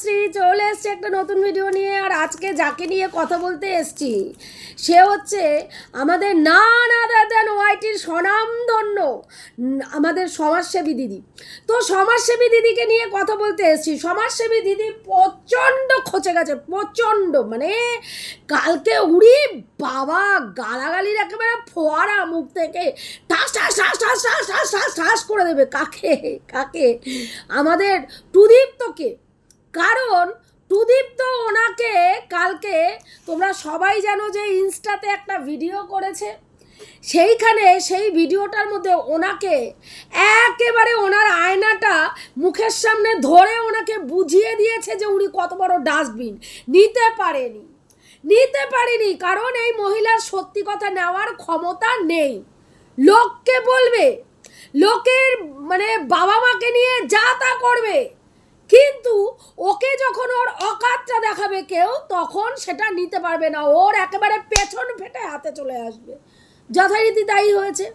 শ্রী চলে এসছে একটা নতুন ভিডিও নিয়ে, আর আজকে যাকে নিয়ে কথা বলতে এসছি, সে হচ্ছে আমাদের নানা আদার দেন ওয়াইটির স্বনামধন্য, আমাদের সমাজসেবী দিদি। তো সমাজসেবী দিদিকে নিয়ে কথা বলতে এসছি। সমাজসেবী দিদি প্রচণ্ড খচে গেছে, প্রচণ্ড মানে কালকে উড়ি বাবা, গালাগালির একেবারে ফোয়ারা মুখ থেকে, ঠাস ঠাস ঠাস ঠাস ঠাস ঠাস ঠাস করে দেবে কাকে কাকে? আমাদের টুদীপ্তকে কারণ টুদীপ্ত ওনাকে কালকে তোমরা সবাই জানো যে ইনস্টাতে একটা ভিডিও করেছে। সেইখানে সেই ভিডিওটার মধ্যে ওনাকে একেবারে ওনার আয়নাটা মুখের সামনে ধরে ওনাকে বুঝিয়ে দিয়েছে যে উনি কত বড় ডাস্টবিন। নিতে পারেনি। নিতে পারেনি কারণ এই মহিলার সত্যি কথা নেওয়ার ক্ষমতা নেই। লোককে বলবে, লোকের মানে বাবা মাকে নিয়ে যা তা করবে। কিন্তু ওকে যখন ওর অকাতটা দেখাবে কেউ, তখন সেটা নিতে পারবে না। ওর একেবারে পেছন ফেটে হাতে চলে আসবে। যথারীতি তাই হয়েছে।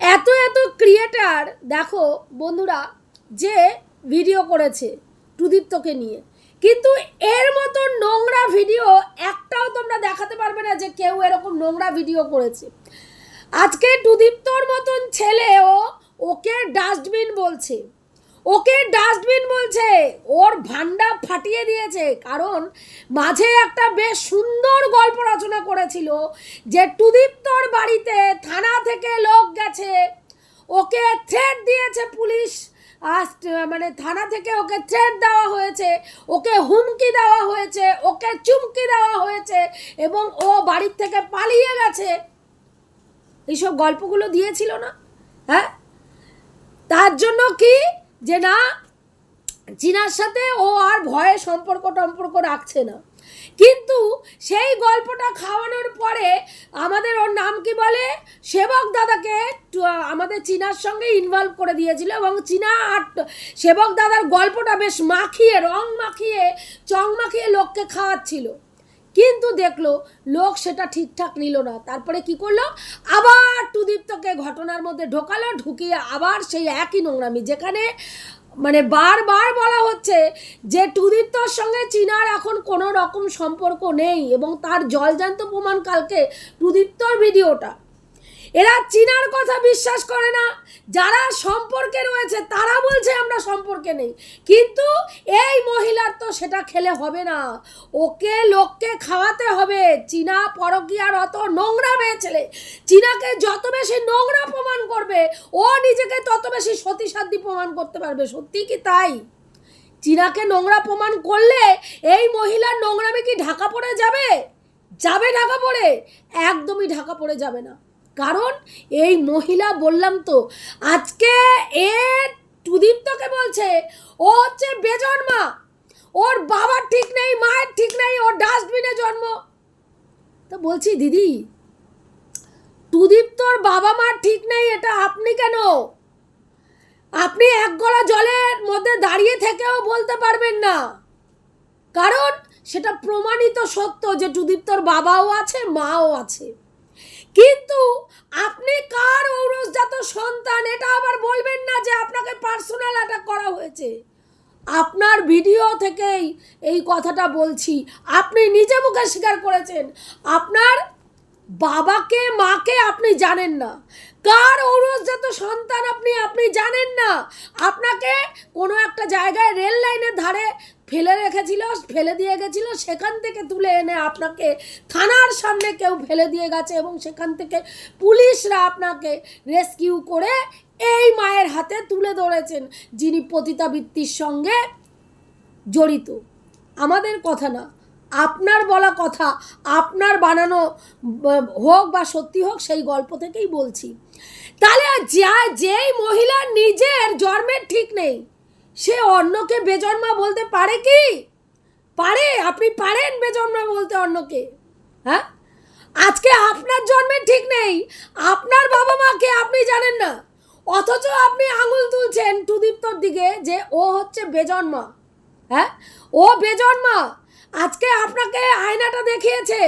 এত এত ক্রিয়েটার দেখো বন্ধুরা, যে ভিডিও করেছে টুদীপ্তকে নিয়ে। কিন্তু এর মতো নোংরা ভিডিও একটাও তোমরা দেখাতে পারবে না যে কেউ এরকম নোংরা ভিডিও করেছে। আজকে টুদীপ্তর মতন ছেলেও ওকে ডাস্টবিন বলছে। ওকে ডাস্টবিন বলছে। ওর ভান্ডা ফাটিয়ে দিয়েছে, কারণ মাঝে একটা বেশ সুন্দর গল্প রচনা করেছিল যে টুদীপ্তর বাড়িতে থানা থেকে লোক গেছে, ওকে থ্রেট দিয়েছে পুলিশ। মানে থানা থেকে ওকে থ্রেট দেওয়া হয়েছে, ওকে হুমকি দেওয়া হয়েছে, ওকে চুমকি দেওয়া হয়েছে, এবং ও বাড়ির থেকে পালিয়ে গেছে। এইসব গল্পগুলো দিয়েছিল না? হ্যাঁ? তার জন্য কি যে না চীনার সাথে ও আর ভয়ে সম্পর্ক টম্পর্ক রাখছে না। কিন্তু সেই গল্পটা খাওয়ানোর পরে আমাদের ওর নাম কি বলে? সেবক দাদাকে আমাদের চীনার সঙ্গে ইনভলভ করে দিয়েছিল এবং চীনা আর সেবক দাদার গল্পটা বেশ মাখিয়ে, রং মাখিয়ে, চং মাখিয়ে লোককে খাওয়াচ্ছিল। কিন্তু দেখল লোক সেটা ঠিকঠাক নিল না। তারপরে কি করল? আবার টুদীপ্তকে ঘটনার মধ্যে ঢোকালো, ঢুকিয়ে আবার সেই একই নোংরামি যেখানে মানে বারবার বলা হচ্ছে যে টুদীপ্তর সঙ্গে চীনার এখন কোনো রকম সম্পর্ক নেই এবং তার জলজান্ত প্রমাণ কালকে টুদীপ্তর ভিডিওটা। এরা চীনার কথা বিশ্বাস করে না। যারা সম্পর্কে রয়েছে, তারা বলছে আমরা সম্পর্কে নেই। কিন্তু এই মহিলার তো সেটা খেলে হবে না। ওকে, লোককে খাওয়াতে হবে। চীনা পরকিয়ার অত নোংরা মেয়ে ছেলে। চীনাকে যত বেশি নোংরা প্রমাণ করবে, ও নিজেকে তত বেশি সতীসাধ্যী প্রমাণ করতে পারবে। সত্যি কি তাই? চীনাকে নোংরা প্রমাণ করলে এই মহিলার নোংরামে কি ঢাকা পড়ে যাবে? যাবে ঢাকা পড়ে? একদমই ঢাকা পড়ে যাবে না। কারণ এই মহিলা বললাম তো, আজকে এ টুদীপ্তকে বলছে, ও হচ্ছে বেজন্মা, ওর বাবার ঠিক নেই, মায়ের ঠিক নেই, ওর ডাস্টবিনে জন্ম। তো বলছি, দিদি টুদীপ্তর বাবা মার ঠিক নেই, এটা আপনি কেন? আপনি এক গলা জলের মধ্যে দাঁড়িয়ে থেকেও বলতে পারবেন না। কারণ সেটা প্রমাণিত সত্য যে টুদীপ্তর বাবাও আছে, মাও আছে। কিন্তু আপনি কার ঔরসজাত সন্তান? এটা আবার বলবেন না যে আপনাকে পার্সোনাল অ্যাটাক করা হয়েছে। আপনার ভিডিও থেকেই এই কথাটা বলছি। আপনি নিজে মুখে স্বীকার করেছেন। আপনার বাবাকে, মাকে আপনি জানেন না। কার ঔরসজাত সন্তান আপনি আপনি জানেন না। আপনাকে কোনো একটা জায়গায় রেল লাইনের ধারে ফেলে রেখেছিল, ফেলে দিয়ে গেছিল, সেখান থেকে তুলে এনে আপনাকে থানার সামনে কেউ ফেলে দিয়ে গেছে এবং সেখান থেকে পুলিশরা আপনাকে রেস্কিউ করে এই মায়ের হাতে তুলে ধরেছেন, যিনি পতিতাবৃত্তির সঙ্গে জড়িত। আমাদের কথা না আপনার বলা কথা, আপনার বানানো হোক বা সত্যি হোক সেই গল্প থেকেই বলছি। তাহলে যা, যেই মহিলার নিজের জন্মের ঠিক নেই, সে অন্যকে বেজন্মা বলতে পারে কি? পারে, আপনি পারেন বেজন্মা বলতে অন্যকে। হ্যাঁ? আজকে আপনার জন্মের ঠিক নেই, আপনার বাবা মাকে আপনি জানেন না, অথচ আপনি আঙুল তুলছেন টুদীপ্তর দিকে যে ও হচ্ছে বেজন্মা। হ্যাঁ? ও বেজন্মা, আজকে আপনাকে আয়নাটা দেখিয়েছে।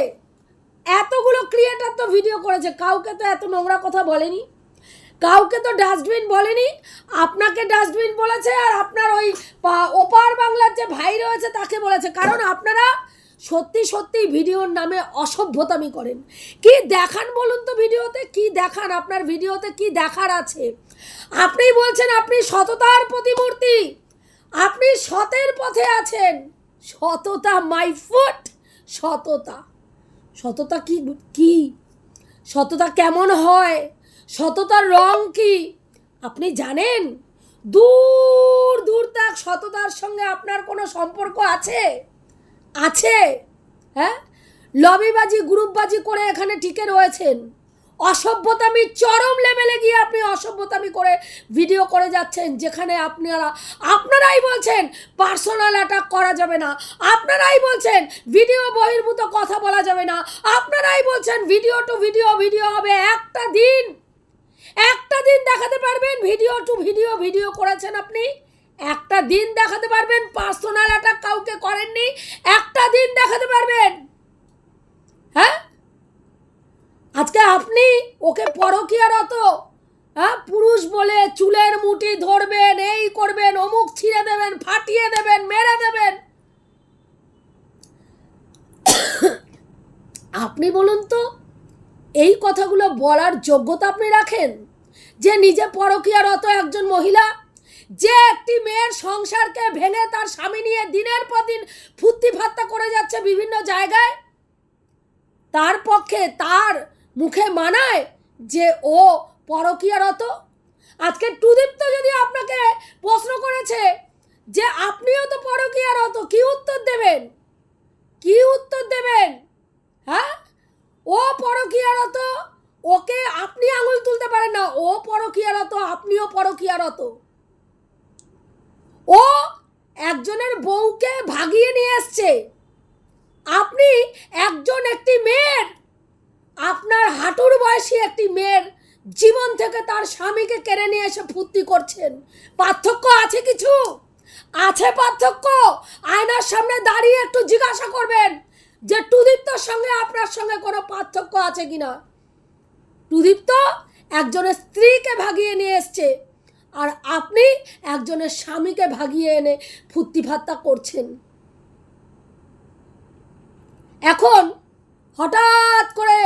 এতগুলো ক্রিয়েটার তো ভিডিও করেছে, কাউকে তো এত নোংরা কথা বলেনি। কাউকে তো ডাস্টবিন বলেনি, আপনাকে ডাস্টবিন বলেছে আর আপনার ওই ওপার বাংলার যে ভাই রয়েছে তাকে বলেছে। কারণ আপনারা সত্যি সত্যি ভিডিওর নামে অসভ্যতামি করেন। কি দেখান বলুন তো ভিডিওতে কি দেখান আপনার ভিডিওতে কি দেখার আছে? আপনি বলছেন আপনি সততার প্রতিমূর্তি। আপনি সতের পথে আছেন। সততা মাই ফুট সততা। সততা কি কি? সততা কেমন হয়? সততার রং কি? আপনি জানেন? দূর দূর তাক সততার সঙ্গে আপনার কোনো সম্পর্ক আছে? আছে। হ্যাঁ? লবিবাজি, গ্রুপবাজি করে এখানে টিকে রয়েছেন। অসভ্যতামি চরম লেভেলে গিয়ে আপনি অসভ্যতামি করে ভিডিও করে যাচ্ছেন, যেখানে আপনারা, আপনারাই বলছেন পার্সোনাল অ্যাটাক করা যাবে না। আপনারাই বলছেন ভিডিও বহির্ভূত কথা বলা যাবে না। আপনারাই বলছেন ভিডিও টু ভিডিও ভিডিও হবে একটা দিন। একটা দিন দেখাতে পারবেন ভিডিও টু ভিডিও ভিডিও করেছেন আপনি। একটা দিন দেখাতে পারবেন পার্সোনাল অ্যাটাক কাউকে করেননি। একটা দিন দেখাতে পারবেন। হ্যাঁ? আজকে আপনি ওকে পরকিয়ারত হ্যাঁ পুরুষ বলে চুলের মুঠি ধরবেন, এই করবেন, অমুক ছিঁড়ে দেবেন, ফাটিয়ে দেবেন, মেরে দেবেন। আপনি বলুন তো, এই কথাগুলো বলার যোগ্যতা আপনি রাখেন? যে নিজে পরকীয়ারত একজন মহিলা, যে একটি মেয়ের সংসারকে ভেঙে তার স্বামী নিয়ে দিনের পর দিন ফুর্তি ফাত্তা করে যাচ্ছে বিভিন্ন জায়গায়, তার পক্ষে তার মুখে মানায় যে ও পরকীয়ারত আজকে টুদীপ্ত যদি আপনাকে প্রশ্ন করেছে যে আপনিও তো পরকীয়ারত কি উত্তর দেবেন? কি উত্তর দেবেন? হ্যাঁ? ও পরকীয়ারত ওকে আপনি আঙুল তুলতে পারেন না। ও পরকীয়ারত আপনিও পরকীয়ারত ও একজনের বউকে ভাগিয়ে নিয়ে এসছে। আপনি একজন একটি মেয়ের আপনার হাঁটুর বয়সী একটি মেয়ের জীবন থেকে তার স্বামীকে কেড়ে নিয়ে এসে ফুর্তি করছেন। পার্থক্য আছে কিছু? আছে পার্থক্য। আয়নার সামনে দাঁড়িয়ে একটু জিজ্ঞাসা করবেন যে টুদীপ্তর সঙ্গে আপনার সঙ্গে কোনো পার্থক্য আছে কি কিনা? টুদীপ্ত একজনের স্ত্রীকে ভাগিয়ে নিয়ে এসছে আর আপনি একজনের স্বামীকে ভাগিয়ে এনে ফুর্তি ফাত্তা করছেন। এখন হঠাৎ করে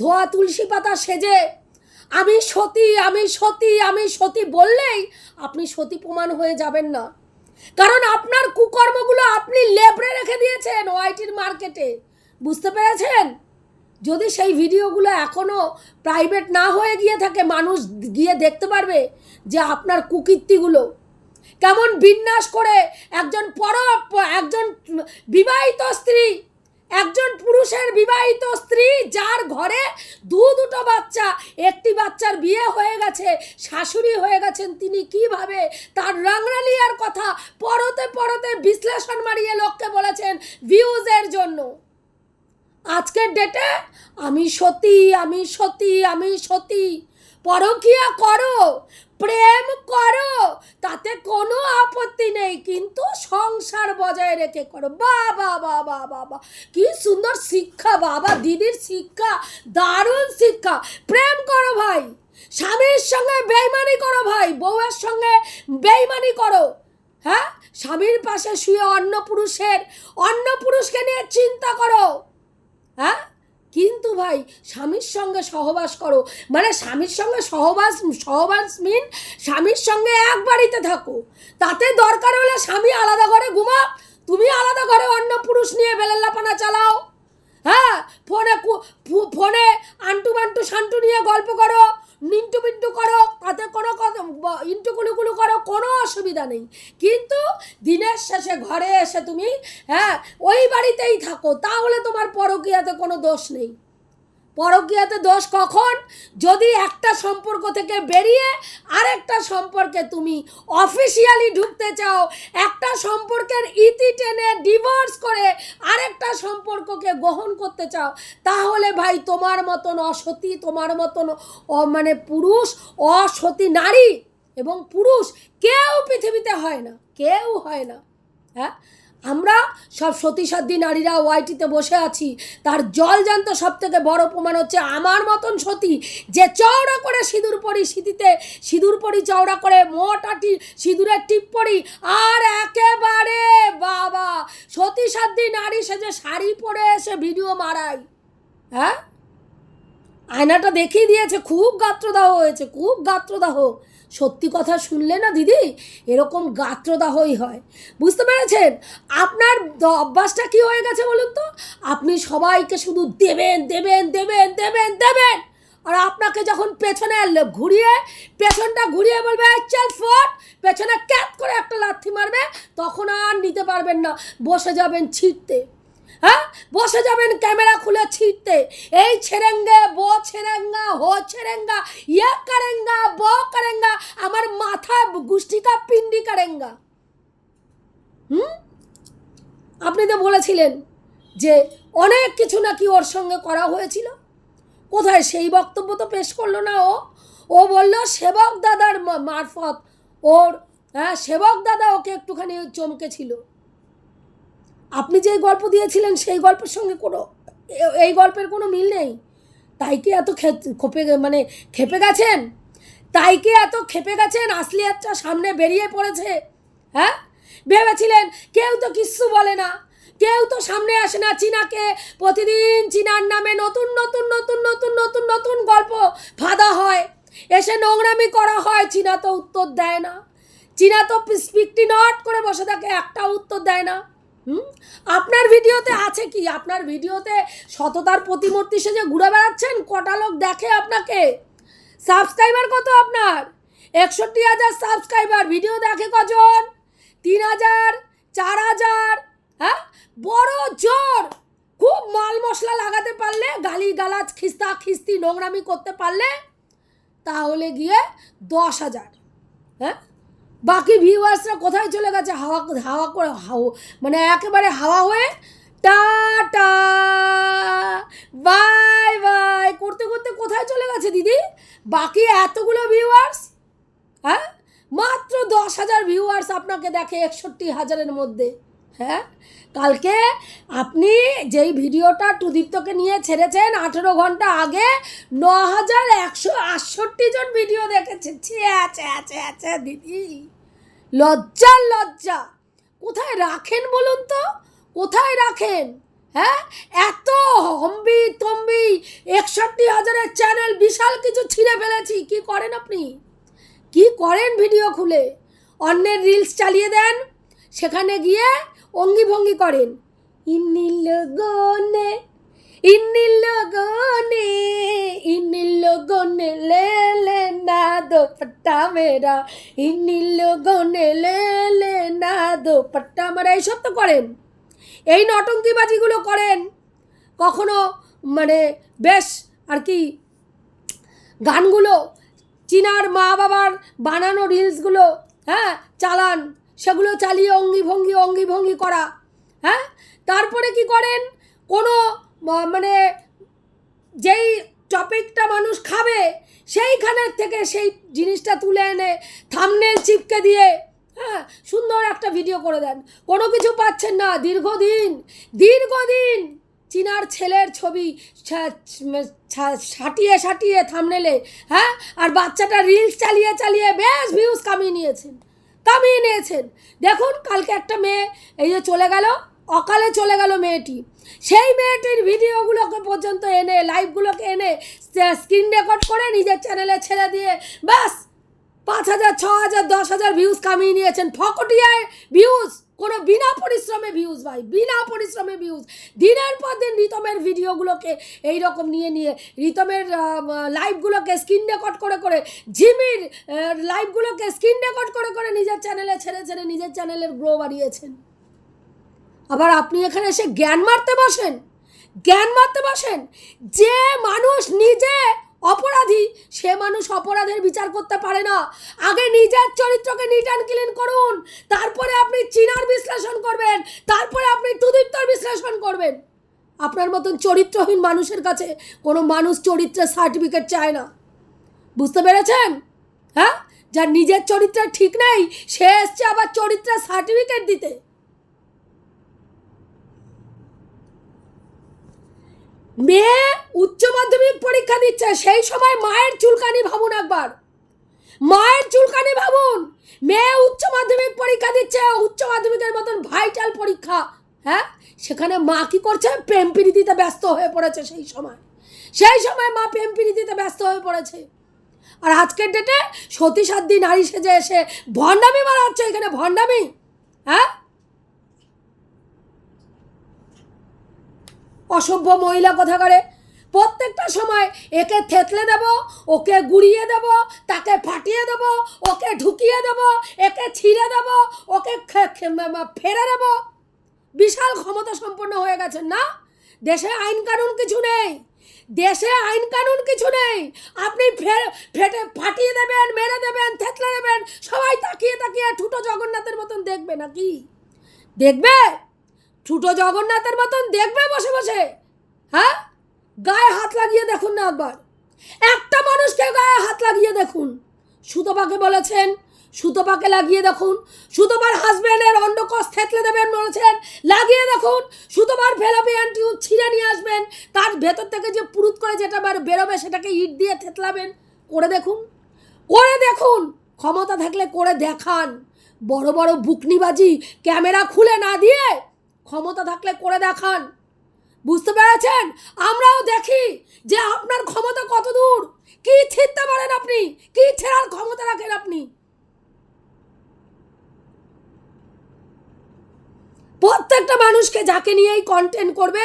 ধোয়া তুলসী পাতা সেজে, আমি সতী আমি সতী আমি সতী বললেই আপনি সতী প্রমাণ হয়ে যাবেন না। কারণ আপনার কুকর্মগুলো আপনি লেবড়ে রেখে দিয়েছেন ওআইটির মার্কেটে। বুঝতে পেরেছেন? যদি সেই ভিডিওগুলো এখনও প্রাইভেট না হয়ে গিয়ে থাকে, মানুষ গিয়ে দেখতে পারবে যে আপনার কুকীর্তিগুলো। কেমন বিন্যাস করে একজন পর, একজন বিবাহিত স্ত্রী একজন পুরুষের বিবাহিত স্ত্রী যার ঘরে দু দুটো বাচ্চা, একটি বাচ্চার বিয়ে হয়ে গেছে, শাশুড়ি হয়ে গেছেন তিনি কীভাবে? তার রাঙরালিয়ার কথা পরতে পরতে বিশ্লেষণ মারিয়ে লোককে বলেছেন ভিউজের জন্য। আজকের ডেটে আমি সতী আমি সতী আমি সতী। পরকিয়া করো, প্রেম করো, তাতে কোনো আপত্তি নেই, কিন্তু সংসার বজায় রেখে করো। বাবা বাবা বাবা, কি সুন্দর শিক্ষা, বাবা, দিদির শিক্ষা, দারুণ শিক্ষা। প্রেম করো ভাই, স্বামীর সঙ্গে বেইমানি করো ভাই, বউয়ের সঙ্গে বেইমানি করো। হ্যাঁ? স্বামীর পাশে শুয়ে অন্য পুরুষের অন্য পুরুষকে নিয়ে চিন্তা করো। হ্যাঁ? কিন্তু ভাই, স্বামীর সঙ্গে সহবাস করো। মানে স্বামীর সঙ্গে সহবাস সহবাস মিন স্বামীর সঙ্গে এক বাড়িতে থাকো। তাতে দরকার হলে স্বামী আলাদা ঘরে ঘুমা তুমি আলাদা ঘরে অন্য পুরুষ নিয়ে বেলেল্লাপানা চালাও। হ্যাঁ? ফোনে ফোনে আন্টু বান্টু শান্টু নিয়ে গল্প করো। মিন্টু মিন্টু করো, তাতে কোনো ইন্টু কুলু কুলু করো, কোনো অসুবিধা নেই। কিন্তু দিনের শেষে ঘরে এসে তুমি হ্যাঁ ওই বাড়িতেই থাকো, তাহলে তোমার পরকীয়াতে কোনো দোষ নেই। পরকীয়াতে দোষ কখন? যদি একটা সম্পর্ক থেকে বেরিয়ে আরেকটা সম্পর্কে তুমি অফিসিয়ালি ঢুকতে চাও, একটা সম্পর্কের ইতি টেনে ডিভোর্স করে আরেকটা সম্পর্ককে গ্রহণ করতে চাও, তাহলে ভাই তোমার মতন অসতী, তোমার মতন মানে পুরুষ, অসতী নারী এবং পুরুষ কেউ পৃথিবীতে হয় না, কেউ হয় না হ্যাঁ? আমরা সব সতী সতীসাধ্যী নারীরা ওয়াইটিতে বসে আছি। তার জল জান্ত সব থেকে বড় প্রমাণ হচ্ছে আমার মতন সতী, যে চওড়া করে সিঁদুর পরি সিঁথিতে, সিঁদুর পরি চওড়া করে মোটাটি সিঁদুরের টিপ পরি, আর একেবারে বাবা সতী সতীসাধ্যী নারী সেজে শাড়ি পরে এসে ভিডিও মারাই হ্যাঁ? আয়নাটা দেখিয়ে দিয়েছে, খুব গাত্রদাহ হয়েছে, খুব গাত্রদাহ। সত্যি কথা শুনলে না, দিদি? এরকম গাত্রদাহই হয়। বুঝতে পেরেছেন? আপনার অভ্যাসটা কি হয়ে গেছে বলুন তো? আপনি সবাইকে শুধু দেবেন দেবেন দেবেন দেবেন দেবেন। আর আপনাকে যখন পেছনে ঘুরিয়ে, পেছনটা ঘুরিয়ে বলবে "এই চল ফট! পেছনে ক্যাত করে একটা লাথি মারবে, তখন আর নিতে পারবেন না। বসে যাবেন ছিটতে। হ্যাঁ? বসে যাবেন ক্যামেরা খুলে ছিটতে এই ছেড়েঙ্গে, বো ছেড়েঙ্গা, হো ছেড়েঙ্গা ইয়া কারেঙ্গা, ব কারেঙ্গা, আমার মাথা গুষ্টিকা পিন্ডি কারেঙ্গা। হুম? আপনি তো বলেছিলেন যে অনেক কিছু নাকি ওর সঙ্গে করা হয়েছিল। কোথায়? সেই বক্তব্য তো পেশ করল না ও। ও বলল, সেবক দাদার মারফত ওর হ্যাঁ সেবক দাদা ওকে একটুখানি চমকেছিল। আপনি যে গল্প দিয়েছিলেন, সেই গল্পের সঙ্গে কোনো এই গল্পের কোনো মিল নেই। তাই কি এত খে- ক্ষোপে গে- মানে খেপে গেছেন? তাই কি এত খেপে গেছেন? আসলিয়াতটা সামনে বেরিয়ে পড়েছে। হ্যাঁ? ভেবেছিলেন, কেউ তো কিচ্ছু বলে না। কেউ তো সামনে আসে না চীনাকে। প্রতিদিন চীনার নামে নতুন নতুন নতুন নতুন নতুন নতুন গল্প ফাঁদা হয়। এসে নোংরামি করা হয়, চীনা তো উত্তর দেয় না। চীনা তো স্পিকটি নট করে বসে থাকে একটা উত্তর দেয় না। হুম? আপনার ভিডিওতে আছে কি? আপনার ভিডিওতে সততার প্রতিমূর্তি সেজে ঘুরে বেড়াচ্ছেন? কটা লোক দেখে আপনাকে? সাবস্ক্রাইবার কত আপনার? একষট্টি হাজার সাবস্ক্রাইবার। ভিডিও দেখে কজন? তিন হাজার? চার হাজার? হ্যাঁ? বড় জোর! খুব মাল মশলা লাগাতে পারলে গালি গালাজ খিস্তা খিস্তি, নোংরামি করতে পারলে, তাহলে গিয়ে দশ হাজার। হ্যাঁ? বাকি ভিউয়ার্সরা কোথায় চলে গেছে? হাওয়া হাওয়া করে হাওয়া মানে একেবারে হাওয়া হয়ে টাটা বাই বাই করতে করতে কোথায় চলে গেছে দিদি? বাকি এতগুলো ভিউয়ার্স হ্যাঁ? মাত্র দশ হাজার ভিউয়ার্স আপনাকে দেখে একষট্টি হাজারের মধ্যে। হ্যাঁ? কালকে আপনি যেই ভিডিওটা টুদীপ্তকে নিয়ে ছেড়েছেন, আঠেরো ঘণ্টা আগে ন হাজার একশো আটষট্টি জন ভিডিও দেখেছে। ছি আছে আছে আছে দিদি। লজ্জার লজ্জা। কোথায় রাখেন বলুন তো? কোথায় রাখেন? হ্যাঁ? এত হম্বি তম্বি একষট্টি হাজারের চ্যানেল, বিশাল কিছু ছিঁড়ে ফেলেছি। কি করেন আপনি? কি করেন ভিডিও খুলে? অন্যের রিলস চালিয়ে দেন সেখানে গিয়ে অঙ্গি ভঙ্গি করেন। ইন্নিল গনে ইন্নিল গনে ইন্নিল গনে লে লে না দো পট্টা মেরা ইন্নিল গনে লে লে না দো পট্টা মেরা এইসব তো করেন। এই নটঙ্কিবাজিগুলো করেন। কখনো মানে বেশ আর কি গানগুলো, চীনার মা বাবার বানানো রিলসগুলো হ্যাঁ চালান। সেগুলো চালিয়ে অঙ্গি ভঙ্গি অঙ্গি ভঙ্গি করা। হ্যাঁ? তারপরে কি করেন? কোনো মানে যেই টপিকটা মানুষ খাবে সেইখানের থেকে সেই জিনিসটা তুলে এনে থামনেল চিপকে দিয়ে হ্যাঁ সুন্দর একটা ভিডিও করে দেন। কোনো কিছু পাচ্ছেন না। দীর্ঘদিন দীর্ঘদিন চীনার ছেলের ছবি সাটিয়ে সাটিয়ে থামনেলে হ্যাঁ? আর বাচ্চাটা রিলস চালিয়ে চালিয়ে বেশ ভিউজ কামিয়ে নিয়েছেন। কামিয়ে নিয়েছেন দেখুন, কালকে একটা মেয়ে এই যে চলে গেল, অকালে চলে গেল মেয়েটি। সেই মেয়েটির ভিডিওগুলোকে পর্যন্ত এনে, লাইভগুলোকে এনে স্ক্রিন রেকর্ড করে নিজের চ্যানেলে ছেড়ে দিয়ে ব্যাস, পাঁচ হাজার, ছ হাজার, দশ হাজার ভিউজ কামিয়ে নিয়েছেন। ফকটিয়ায় ভিউজ কোনো বিনা পরিশ্রমে ভিউজ ভাই, বিনা পরিশ্রমে ভিউজ দিনের পর দিন রিতমের ভিডিওগুলোকে এই রকম নিয়ে নিয়ে, রিতমের লাইভগুলোকে স্ক্রিন রেকর্ড করে করে, জিমির লাইভগুলোকে স্ক্রিন রেকর্ড করে করে নিজের চ্যানেলে ছেড়ে ছেড়ে নিজের চ্যানেলের গ্রো বাড়িয়েছেন। আবার আপনি এখানে এসে জ্ঞান মারতে বসেন। জ্ঞান মারতে বসেন যে মানুষ নিজে অপরাধী, সে মানুষ অপরাধের বিচার করতে পারে না। আগে নিজের চরিত্রকে নিট অ্যান্ড ক্লিন করুন, তারপরে আপনি চীনার বিশ্লেষণ করবেন, তারপরে আপনি তুদীপ্তর বিশ্লেষণ করবেন। আপনার মতন চরিত্রহীন মানুষের কাছে কোনো মানুষ চরিত্রের সার্টিফিকেট চায় না। বুঝতে পেরেছেন? হ্যাঁ? যার নিজের চরিত্র ঠিক নেই, সে এসছে আবার চরিত্রের সার্টিফিকেট দিতে। মেয়ে উচ্চ মাধ্যমিক পরীক্ষা দিচ্ছে, সেই সময় মায়ের চুলকানি ভাবুন একবার। মায়ের চুলকানি ভাবুন, মেয়ে উচ্চ মাধ্যমিক পরীক্ষা দিচ্ছে, উচ্চ মাধ্যমিকের মতন ভাইটাল পরীক্ষা। হ্যাঁ? সেখানে মা কি করছে? প্রেম প্রীতিতে ব্যস্ত হয়ে পড়েছে সেই সময়। সেই সময় মা প্রেম প্রীতিতে ব্যস্ত হয়ে পড়েছে। আর আজকের ডেটে সতী সাধ্যী নারী সেজে এসে ভণ্ডামি মারাচ্ছে এখানে, ভণ্ডামি। হ্যাঁ? অসভ্য মহিলা কথা করে প্রত্যেকটা সময় একে থেতলে দেব, ওকে গুড়িয়ে দেব, তাকে ফাটিয়ে দেব, ওকে ঢুকিয়ে দেব, একে ছিঁড়ে দেব, ওকে ফেরে দেব। বিশাল ক্ষমতা সম্পন্ন হয়ে গেছে না? দেশে আইন কানুন কিছু নেই। দেশে আইন কানুন কিছু নেই। আপনি ফেটে ফাটিয়ে দেবেন, মেরে দেবেন, থেতলে দেবেন, সবাই তাকিয়ে তাকিয়ে ঠুটো জগন্নাথের মতন দেখবে নাকি? দেখবে? ছোটো জগন্নাথের মতন দেখবে বসে বসে? হ্যাঁ? গায়ে হাত লাগিয়ে দেখুন না একবার। একটা মানুষকে গায়ে হাত লাগিয়ে দেখুন। সুতপাকে বলেছেন, সুতপাকে লাগিয়ে দেখুন। সুতপার হাজব্যান্ডের অন্ডকোষ থেতলে দেবেন বলেছেন। লাগিয়ে দেখুন, সুতপার ফেলাপিয়ান টিউব ছিঁড়ে নিয়ে আসবেন। তার ভেতর থেকে যে পুরুত করে যেটা বার বেরোবে, সেটাকে ইট দিয়ে থেতলাবেন। করে দেখুন। করে দেখুন। ক্ষমতা থাকলে করে দেখান। বড় বড় বুকনিবাজি ক্যামেরা খুলে না দিয়ে ক্ষমতা থাকলে করে দেখান। বুঝতে পেরেছেন? আমরাও দেখি যে আপনার ক্ষমতা কত দূর। কি ছিঁড়তে পারেন আপনি? কি ছেড়ার ক্ষমতা রাখেন আপনি? প্রত্যেকটা মানুষকে যাকে নিয়েই কন্টেন্ট করবে,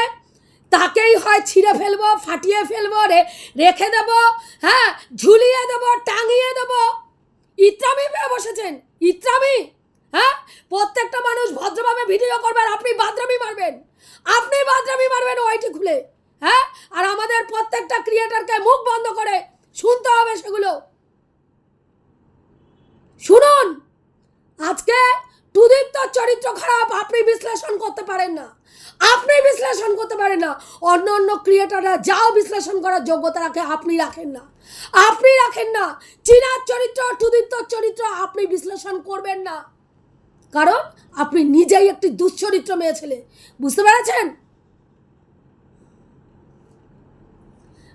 তাকেই হয় ছিঁড়ে ফেলব, ফাটিয়ে ফেলব রেখে দেব হ্যাঁ ঝুলিয়ে দেব, টাঙিয়ে দেব। ইত্রামি পেয়ে বসেছেন। ইত্রামি! হ্যাঁ? প্রত্যেকটা মানুষ ভদ্রভাবে ভিডিও করবেন আপনি বাদরামি মারবেন। আপনি বাদরামি মারবেন ওয়াইটি খুলে। হ্যাঁ? আর আমাদের প্রত্যেকটা ক্রিয়েটারকে মুখ বন্ধ করে শুনতে হবে সেগুলো। শুনুন! আজকে তুদীপ্তর চরিত্র খারাপ, আপনি বিশ্লেষণ করতে পারেন না। আপনি বিশ্লেষণ করতে পারেন না। অন্য অন্য ক্রিয়েটাররা যাও বিশ্লেষণ করার যোগ্যতা রাখে, আপনি রাখেন না। আপনি রাখেন না। চীনার চরিত্র তুদীপ্তর চরিত্র, আপনি বিশ্লেষণ করবেন না। কারণ আপনি নিজেই একটি দুশ্চরিত্র মেয়ে ছেলে। বুঝতে পেরেছেন?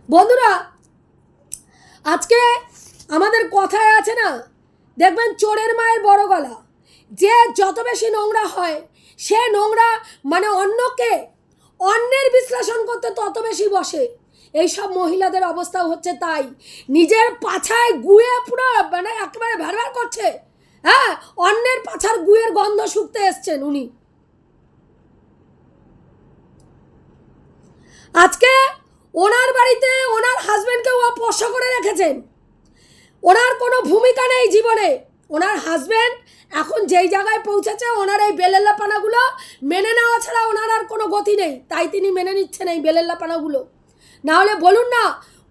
বন্ধুরা, আজকে আমাদের কথায় আছে না, দেখবেন চোরের মায়ের বড় গলা। যে যত বেশি নোংরা হয়, সে নোংরা মানে অন্যকে, অন্যের বিশ্লেষণ করতে তত বেশি বসে। এইসব মহিলাদের অবস্থা হচ্ছে তাই। নিজের পাছায় গুয়ে পুরো মানে একেবারে ভ্যারভ্যার করছে। হ্যাঁ অন্যের পাছার গুয়ের গন্ধ শুকতে এসছেন উনি। আজকে ওনার বাড়িতে ওনার হাজব্যান্ডকে ও পোষ্য করে রেখেছেন। ওনার কোনো ভূমিকা নেই জীবনে। ওনার হাজব্যান্ড এখন যেই জায়গায় পৌঁছেছে, ওনার এই বেলেল্লাপানাগুলো মেনে নেওয়া ছাড়া ওনার আর কোনো গতি নেই। তাই তিনি মেনে নিচ্ছেন এই বেলেল্লাপানাগুলো। না হলে বলুন না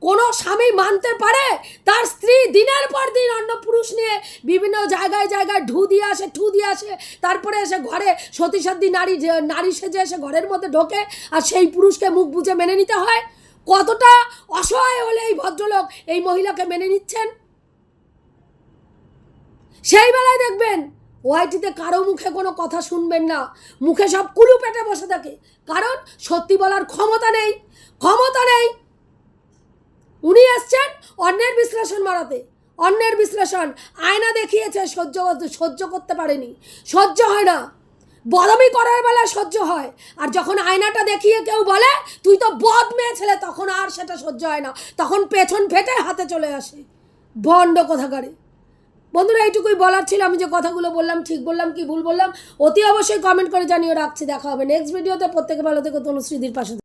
কোনো স্বামী মানতে পারে? তার স্ত্রী দিনের পর দিন অন্য পুরুষ নিয়ে বিভিন্ন জায়গায় জায়গায় ঢু দিয়ে আসে ঠু দিয়ে আসে। তারপরে এসে ঘরে সতী সাধ্যী নারী নারী সেজে এসে ঘরের মধ্যে ঢোকে আর সেই পুরুষকে মুখ বুঝে মেনে নিতে হয়। কতটা অসহায় হলে এই ভদ্রলোক এই মহিলাকে মেনে নিচ্ছেন? সেই বেলায় দেখবেন ওয়াইটিতে কারও মুখে কোনো কথা শুনবেন না। মুখে সব কুলু পেটে বসে থাকে। কারণ সত্যি বলার ক্ষমতা নেই। ক্ষমতা নেই। উনি এসছেন অন্যের বিশ্লেষণ মারাতে অন্যের বিশ্লেষণ। আয়না দেখিয়েছে, সহ্য সহ্য করতে পারেনি। সহ্য হয় না। বদমি করার বেলা সহ্য হয়। আর যখন আয়নাটা দেখিয়ে কেউ বলে, তুই তো বদ মেয়ে ছেলে তখন আর সেটা সহ্য হয় না। তখন পেছন ফেটে হাতে চলে আসে। বন্ড কোথাকারে। বন্ধুরা, এইটুকুই বলার ছিল। আমি যে কথাগুলো বললাম, ঠিক বললাম কি ভুল বললাম, অতি অবশ্যই কমেন্ট করে জানিয়ে রাখছি। দেখা হবে নেক্সট ভিডিওতে প্রত্যেকে ভালো থেকে তনুশ্রীদির পাশে